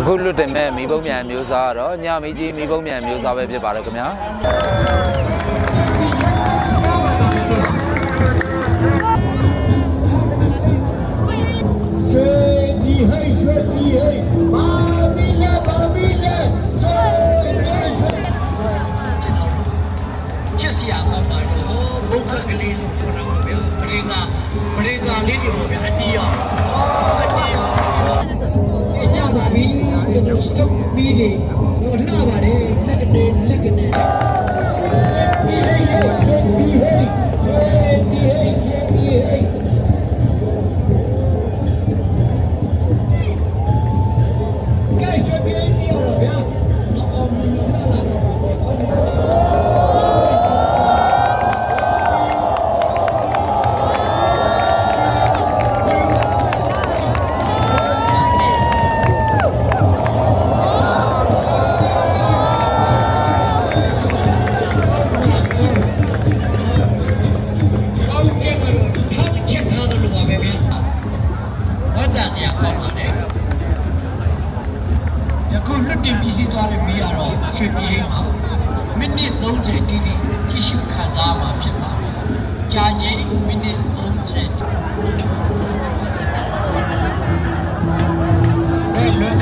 အခုလွတ်တင်မဲ့မိဘုံမြန်မျိုးစားတော့ညမကြီးမိဘုံမြန်မျိုးစားပဲဖြစ်ပါတယ်ခင်ဗျာဒီဟိတ်ကျွတ်ဒီဟိတ်ဘာမီလာဘာမီလာချစ်စရာကောင်းပါတော့ဘုခကလေးဆိုခေါ်တာပေါ့ဗျာပရိသပရိသလေးတွေပေါ့ဗျာအတီးအောင် ကျွန်တော် stop ပြီးနေတော့လှပါတယ်လက်ကနေလက်ကနေ တ်တာတရားကောင်းပါတယ်ယခုလွတ်တင်ပြီးစီးသွားတဲ့မိရတော့ချွေပြေးမှာမိနစ်30တီးတီးကြည့်ရှုခံစားမှာဖြစ်ပါတယ်ကြာချိန်မိနစ်30 Hey, look